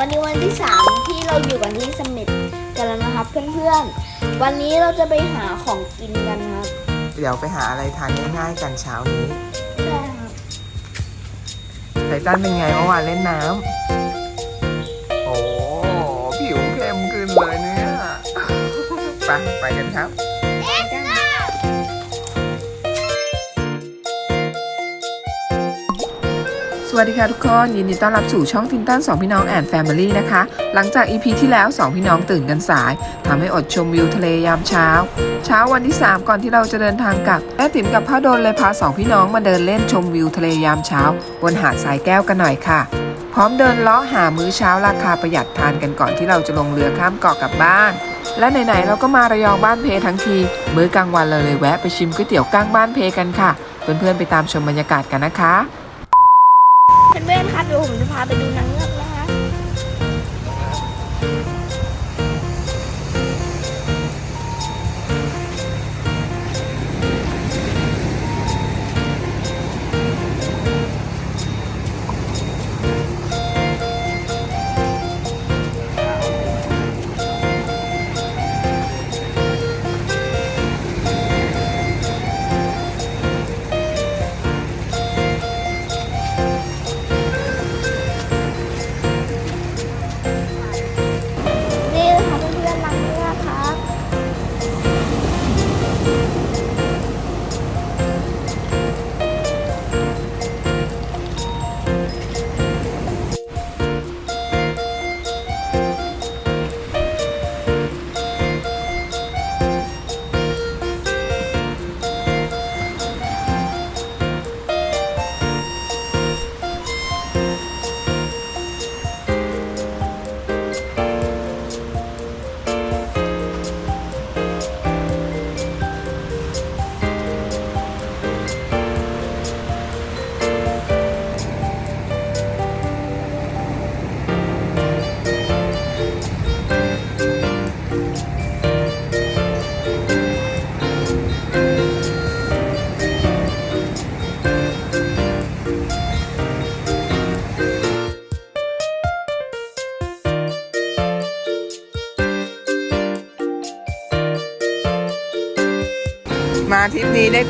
วันนี้วันที่สามที่เราอยู่กันที่สมิธกันแล้วนะครับ เพื่อนๆ วันนี้เราจะไปหาของกินกันครับเดี๋ยวไปหาอะไรทานง่ายๆกันเช้านี้ใช่ครับไททันเป็นไงเมื่อวานเล่นน้ำโอ้ผิวเข้มขึ้นเลยเนี่ย ไปไปกันครับ วัสดีค่ะทุกคน ยินดีต้อนรับสู่ช่องทินตันสองพี่น้องแอนแฟมิลี่นะคะ หลังจาก EP ที่แล้ว 2 พี่น้องตื่นกันสายทำให้อดชมวิวทะเลยามเช้า เช้าวันที่ 3 ก่อนที่เราจะเดินทางกลับแม่ติ๋มกับพ่อโดนเลยพาสองพี่น้องมาเดินเล่นชมวิวทะเลยามเช้า บนหาดสายแก้วกันหน่อยค่ะ พร้อมเดินเลาะหามื้อเช้าราคาประหยัดทานกันก่อนที่เราจะลงเรือข้ามเกาะกลับบ้านและไหนๆเราก็มาระยองบ้านเพทั้งทีมื้อกลางวันเราเลยแวะไปชิมก๋วยเตี๋ยวก้างบ้านเพกันค่ะ เพื่อนๆไปตามชมบรรยากาศกันนะคะ เพื่อนๆครับเดี๋ยวผมจะพาไปดูนาง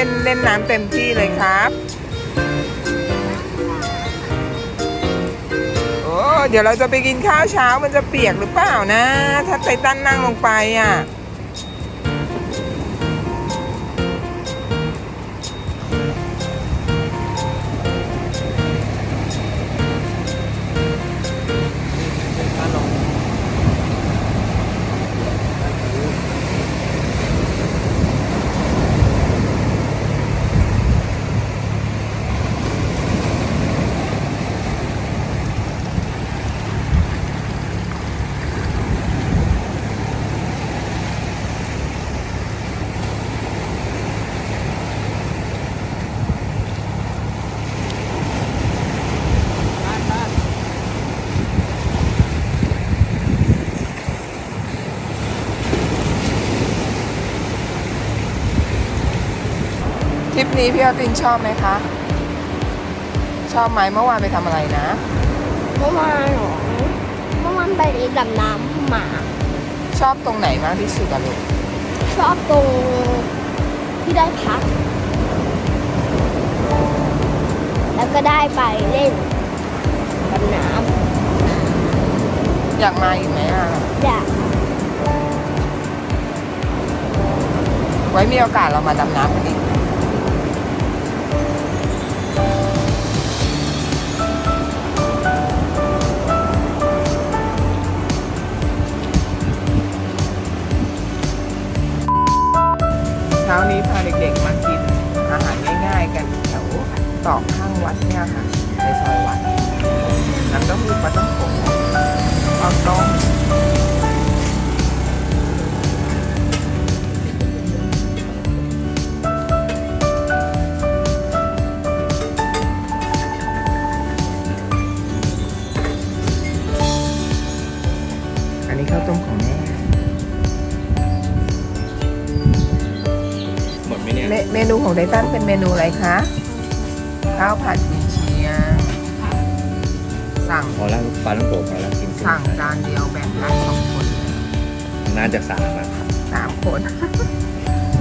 ้เต้นเล่นน้ำเต็มที่เลยครับ โอ้เดี๋ยวเราจะไปกินข้าวเช้ามันจะเปียกหรือเปล่านะ ถ้าไททันนั่งลงไปอะ ทริปนี้พี่อาตินชอบไหมคะ ชอบไหมเมื่อวานไปทำอะไรนะ เมื่อวานเหรอเมื่อวานไปดำน้ำหมา ชอบตรงไหนมากที่สุดอะลูกชอบตรงที่ได้พัก แล้วก็ได้ไปเล่นดำน้อยากมาอีกไหมอะำอยากไว้มีโอกาสเรามาดำน้ำกันอีก ตอกข้างวัดเนี่ยค่ะ ในซอยวัดน้ำเต้าหู้ปลาต้องโกข้าวต้มอันนี้ข้าวต้มของแม่หมดไหมเนี่ย เมเมนูของไททันเป็นเมนูอะไรคะ ข้าวผัดกุนเชียง สั่งพอแล้วปลาต้องโกะพอแล้วกินสั่งจานเดียวแบ่งได้สองคนน่าจะสามอะสามคน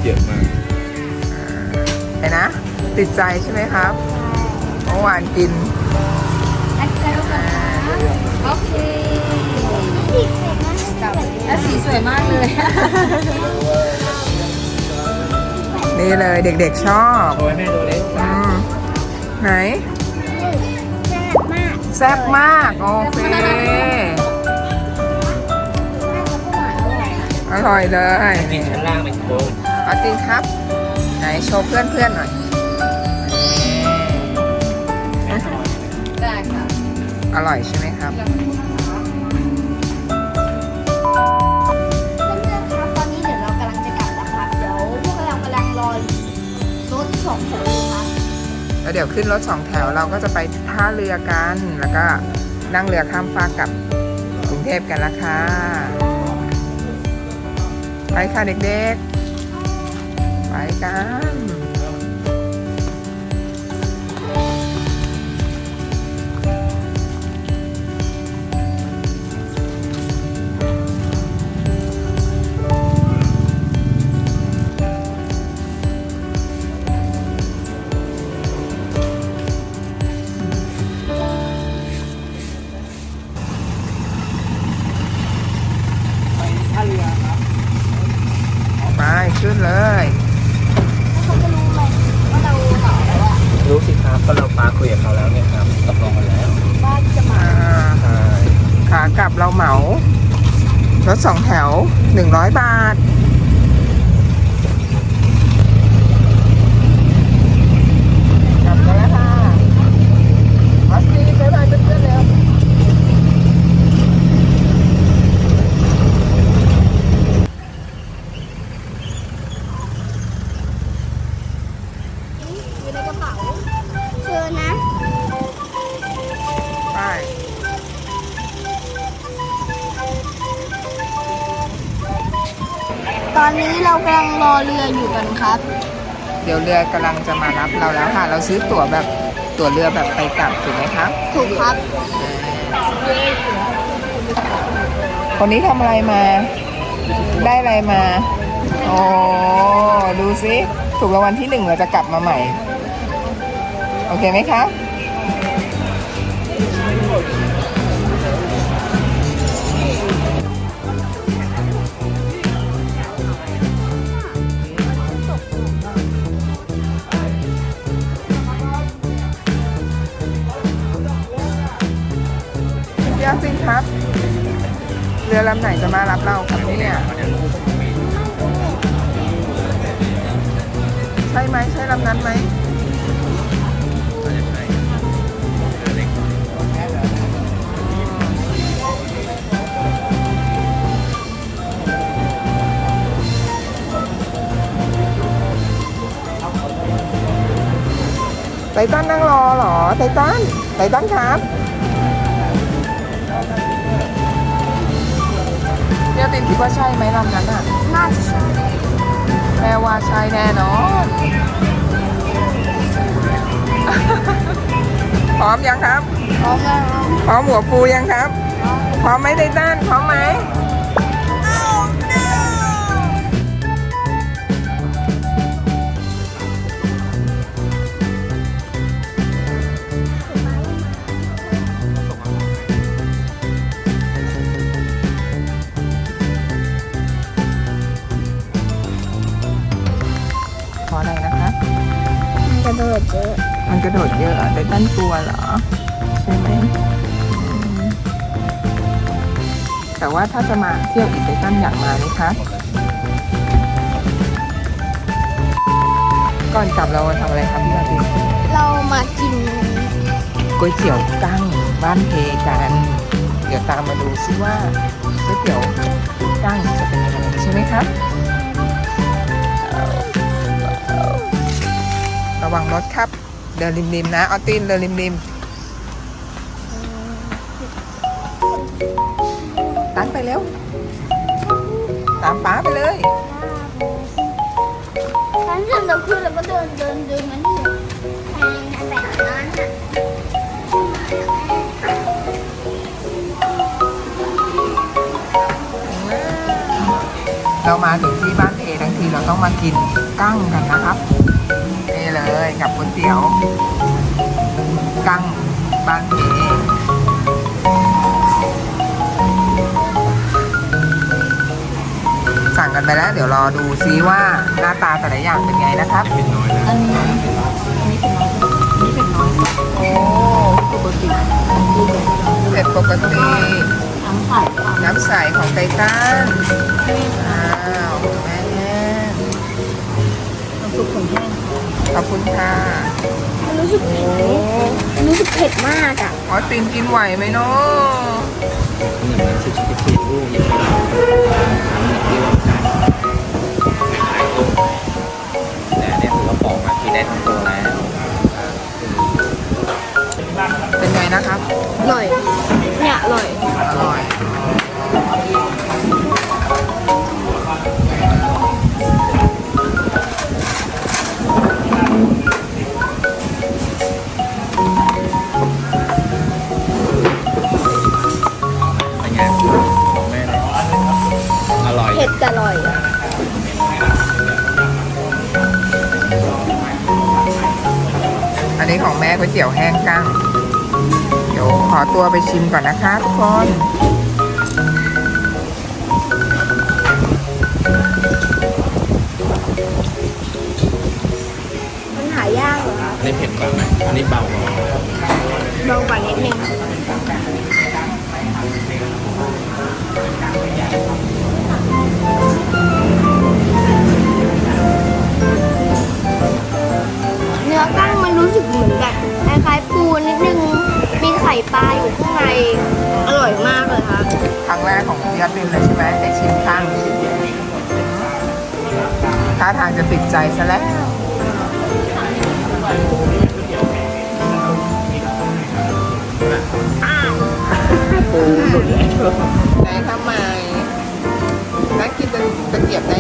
เยอะมากเห็นนะ ติดใจใช่ไหมครับเมื่อวานกินอันกันค่ะโอเคสีเสร็จนะแล้วสีสวยมากเลย นี่เลยเด็กๆชอบโอ้ยแม่ดูเล็กอืม ไหน แซ่บมากแซ่บมาก โอเค อร่อยเลยกินชั้นล่างไปโค้งเอาจริงครับ ไหนโชว์เพื่อนๆหน่อยได้ค่ะ อร่อยใช่ไหมครับ ดี๋ยวขึ้นรถสองแถวเราก็จะไปท่าเรือกัน แล้วก็นั่งเรือข้ามฟากกลับกรุงเทพกันละค่ะ ไปค่ะเด็กๆ ไปกัน ครับก็เราปาคุยกับเขาแล้วเนี่ยครับตกลงกันแล้วว่าจะมาอ่าใช่ขากลับเราเหมา รถสองแถว 100 บาท อนนี้เรากำลังรอเรืออยู่กันครับ เดี๋ยวเรือกำลังจะมารับเราแล้วค่ะ เราซื้อตั๋วแบบตั๋วเรือแบบไปกลับถูกไหมครับถูกครับ คนนี้ทำอะไรมา ได้อะไรมาโอ้ดูสิ ถูกรางวัลที่หนึ่งเราจะกลับมาใหม่ โอเคไหมค รับพี่อาซิงครับ เรือลำไหนจะมารับเราครับเนี่ยใช่ไหมใช่ลำนั้นไหมไททันนั่งรอเหรอไททันไททันครับ เดี๋ยวตินคิดว่าใช่ไหมลำนั้นอะ น่าจะใช่แม่ว่าใช่แน่นอนพร้อมยังครับ พร้อมแล้วพร้อมหัวฟูยังครับ พร้อมไหมไททันพร้อมไหม ระโดดเยอะไททันกลัวเหรอ ใช่ไหมอืมแต่ว่าถ้าจะมาเที่ยวอีกไททันอยากมาไหมคะ ก่อนกลับเรามาทำอะไรครับพี่ลาตินเรามากินก๋วยเตี๋ยวกั้งบ้านเพกันเดี๋ยวตามมาดูซิว่าก๋วยเตี๋ยวกั้งจะเป็นยังไงใช่ไหมครับระวังรถครับ เดินริมๆนะออตินเดินริมๆตันไปแล้วตามป้าไปเลยฉันเดินเราคือล้วก็เดินเดินเดินมันอแล้นเรามาถึงที่บ้านเอทั้งทีเราต้องมากินกั้งกันนะครับ เลยกับก๋วยเตี๋ยวกั้งบ้านเพสั่งกันไปแล้ว เดี๋ยวรอดูซิว่าหน้าตาแต่ละอย่างเป็นไงนะครับเป็นน้อยนะอันนี้อันนี้เป็นน้อยอันนี้เป็นน้อยโอ้ปกติเผ็ดปกติทั้งไข่ค่ะน้ำใสของไททันอ้าวแม่แม่น้ำซุปของแห้ง ขอบคุณค่ะมันรู้สึกเผ็ดไหมมันรู้สึกเผ็ดมากอะออสตินกินไหวไหมเนาะเหมือนมันสิบสิบสี่ลูกอย่างนี้ที่ว่าใช่ขายตุ้มแต่อันเนี่ยถือว่าปอกมาทีได้ทั้งตัวแล้วเป็นไงนะครับอร่อยเนี่ยอร่อย อร่อย ก๋วยเตี๋ยวแห้งกั้ง เดี๋ยวขอตัวไปชิมก่อนนะคะทุกคนมันหายากเหรอครับอันนี้เผ็ดกว่าไหมอันนี้เบากว่าเบากว่านิดนึงเนื้อกั้งมันรู้สึกเหมือนแบบคล้ายๆปู นิดนึง มีไข่ปลาอยู่ข้างใน อร่อยมากเลยครับครั้งแรกของพี่ออสตินเลยใช่ไหมแต่ชิมกั้งท่าทางจะติดใจซะแล้วปูหลุดแล้วได้ทำไมนักกินตะตะเกียบได้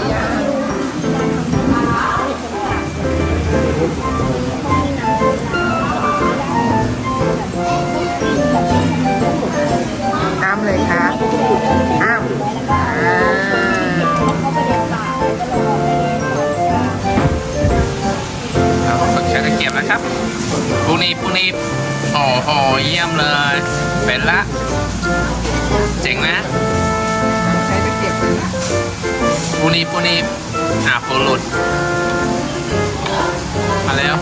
ปูนีโอ้โหเยี่ยมเลย เป็นละ เจ๋งนะใช้ตะเกียบเป็นหลักปูนีปูนีอ่าปูหลุดมาแล้ว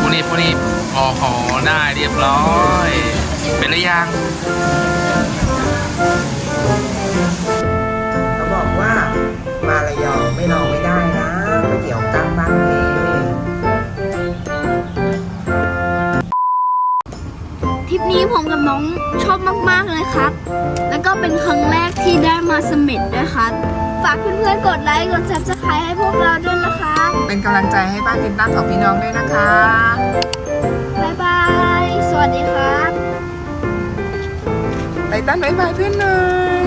ปูนีปูนีโอ้โหได้เรียบร้อย เป็นหรือยัง ผมกับน้องชอบมากๆเลยครับ แล้วก็เป็นครั้งแรกที่ได้มาเสม็ดด้วยครับ ฝากเพื่อนๆกดไลค์กด subscribe ให้พวกเราด้วยนะครับเป็นกำลังใจให้บ้านตินตั้งของพี่น้องด้วยนะคะ บ๊ายบาย สวัสดีครับไตตันบ๊ายบายเพื่อนหน่อย